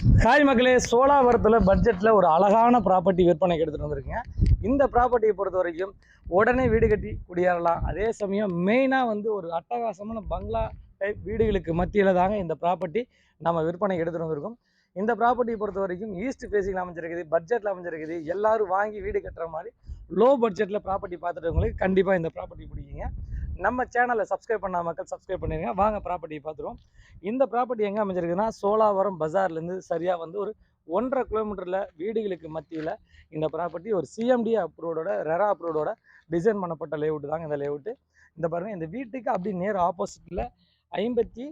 Hi மக்களே சோலாவரத்தில் பட்ஜெட்டில் ஒரு அழகான ப்ராப்பர்ட்டி விற்பனைக்கு எடுத்துகிட்டு வந்திருக்கீங்க. இந்த ப்ராப்பர்ட்டியை பொறுத்த வரைக்கும் உடனே வீடு கட்டி குடியேறலாம். அதே சமயம் மெயினாக வந்து ஒரு அட்டகாசமான பங்களா டைப் வீடுகளுக்கு மத்தியில் தாங்க இந்த ப்ராப்பர்ட்டி நம்ம விற்பனைக்கு எடுத்துகிட்டு வந்திருக்கோம். இந்த ப்ராப்பர்ட்டியை பொறுத்த வரைக்கும் ஈஸ்ட் ஃபேஸிங்கில் அமைஞ்சிருக்குது பட்ஜெட்டில் அமைஞ்சிருக்குது. எல்லோரும் வாங்கி வீடு கட்டுற மாதிரி லோ பட்ஜெட்டில் ப்ராப்பர்ட்டி பார்த்துட்டவங்களுக்கு கண்டிப்பாக இந்த ப்ராப்பர்ட்டி பிடிக்குங்க. நம்ம சேனலை சப்ஸ்கிரைப் பண்ணாத மக்கள் சப்ஸ்கிரைப் பண்ணிடுங்க வாங்க ப்ராப்பர்ட்டியை பார்த்துருவோம். இந்த ப்ராப்பர்ட்டி எங்கே அமைஞ்சிருக்குன்னா சோலாவரம் பஜார்லேருந்து சரியாக வந்து ஒரு ஒன்றரை கிலோமீட்டரில் வீடுகளுக்கு மத்தியில் இந்த ப்ராப்பர்ட்டி ஒரு சிஎம்டி அப்ரூவோட ரெரா அப்ரூவோட டிசைன் பண்ணப்பட்ட லேஅவுட் தாங்க இந்த லேஅவுட்டு இந்த பாருங்கள் இந்த வீட்டுக்கு அப்படி நேர் ஆப்போசிட்டில் ஐம்பத்தி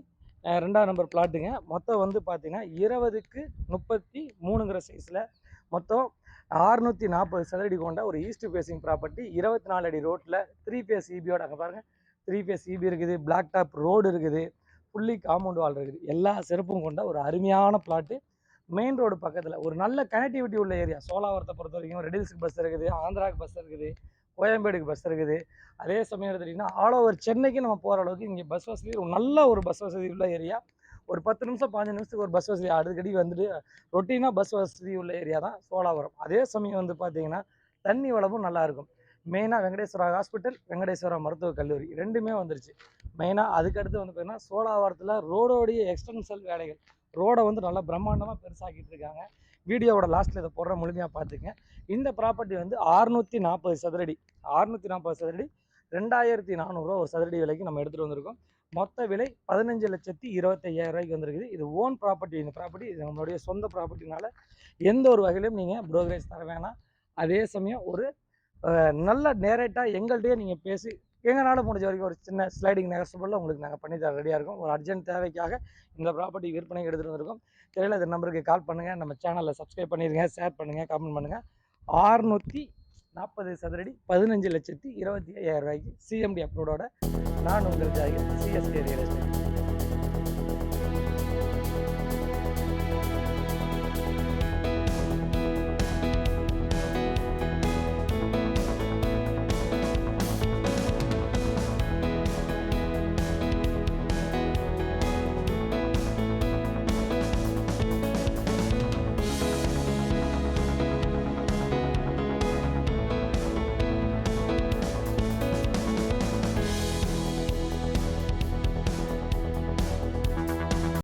ரெண்டாம் நம்பர் பிளாட்டுங்க மொத்தம் வந்து பார்த்தீங்கன்னா இருபதுக்கு முப்பத்தி மூணுங்கிற சைஸில் மொத்தம் அறுநூற்றி நாற்பது சதுரடி கொண்ட ஒரு ஈஸ்ட் ஃபேஸிங் ப்ராப்பர்ட்டி இருபத்தி நாலு அடி ரோட்டில் த்ரீ ஃபேஸ் இபியோட அங்கே பாருங்கள் த்ரீ ஃபேஸ் இபி இருக்குது பிளாக் டாப் ரோடு இருக்குது ஃபுல்லி காம்பவுண்ட் வால் இருக்குது. எல்லா சிறப்பும் கொண்ட ஒரு அருமையான பிளாட்டு மெயின் ரோடு பக்கத்தில் ஒரு நல்ல கனெக்டிவிட்டி உள்ள ஏரியா சோலாவரத்தை பொறுத்த வரைக்கும் ரெடில்ஸுக்கு பஸ் இருக்குது ஆந்திராவுக்கு பஸ் இருக்குது கோயம்பேடுக்கு பஸ் இருக்குது. அதே சமயம் எடுத்துட்டிங்கன்னா ஆல் ஓவர் சென்னைக்கு நம்ம போகிற அளவுக்கு இங்கே பஸ் வசதி ஒரு நல்ல ஒரு பஸ் வசதி உள்ள ஏரியா ஒரு பத்து நிமிஷம் பாஞ்சு நிமிஷத்துக்கு ஒரு பஸ் வசதி அடிக்கடி வந்துட்டு ரொட்டீனாக பஸ் வசதி உள்ள ஏரியா தான் சோலாவரம் அதே சமயம் வந்து பார்த்திங்கன்னா தண்ணி வளமும் நல்லாயிருக்கும் மெயினாக வெங்கடேஸ்வரா ஹாஸ்பிட்டல் வெங்கடேஸ்வரா மருத்துவக் கல்லூரி. ரெண்டுமே வந்துருச்சு. மெயினாக அதுக்கடுத்து வந்து பார்த்தீங்கன்னா சோழாவாரத்தில் ரோடோடைய எக்ஸ்டென்ஷன் வேலைகள். ரோடை வந்து நல்லா பிரம்மாண்டமாக பெருசாக்கிட்டு இருக்காங்க. வீடியோவோட லாஸ்ட்டில் இதை போடுற முழுமையாக பார்த்துங்க இந்த ப்ராப்பர்ட்டி வந்து அறுநூற்றி நாற்பது சதுரடி. அறுநூற்றி நாற்பது சதுரடி. ரெண்டாயிரத்தி நானூறுரூவா ஒரு சதுரடி விலைக்கு நம்ம எடுத்துகிட்டு வந்திருக்கோம். மொத்த விலை பதினஞ்சு லட்சத்தி இருபத்தையாயிரம் ரூபாய்க்கு வந்திருக்குது. இது ஓன் ப்ராப்பர்ட்டி இந்த ப்ராப்பர்ட்டி இது நம்மளுடைய சொந்த ப்ராப்பர்ட்டினால எந்த ஒரு வகையிலும் நீங்கள் ப்ரோக்கரேஜ் தர வேணாம். அதே சமயம் ஒரு நல்ல நேரேட்டாக எங்கள்கிட்டயே நீங்கள் பேசி எங்களால் முடிஞ்ச வரைக்கும் ஒரு சின்ன ஸ்லைடிங் நெகஸ்டபுளில் உங்களுக்கு நாங்கள் பண்ணி தர ரெடியாக இருக்கோம். ஒரு அர்ஜென்ட் தேவைக்காக இந்த ப்ராப்பர்ட்டி விற்பனைக்கு எடுத்துகிட்டு வந்திருக்கோம். தெரியல இந்த நம்பருக்கு கால் பண்ணுங்கள் நம்ம சேனலில் சப்ஸ்கிரைப் பண்ணிடுங்க ஷேர் பண்ணுங்கள் கமெண்ட் பண்ணுங்கள் ஆறுநூற்றி நாற்பது சதுரடி பதினஞ்சு லட்சத்தி இருபத்தி ஐயாயிரம் ரூபாய்க்கு சிஎம்டி அப்ரூவோட நான் உங்களுக்கு சிஎஸ்டி ரியல் எஸ்டேட்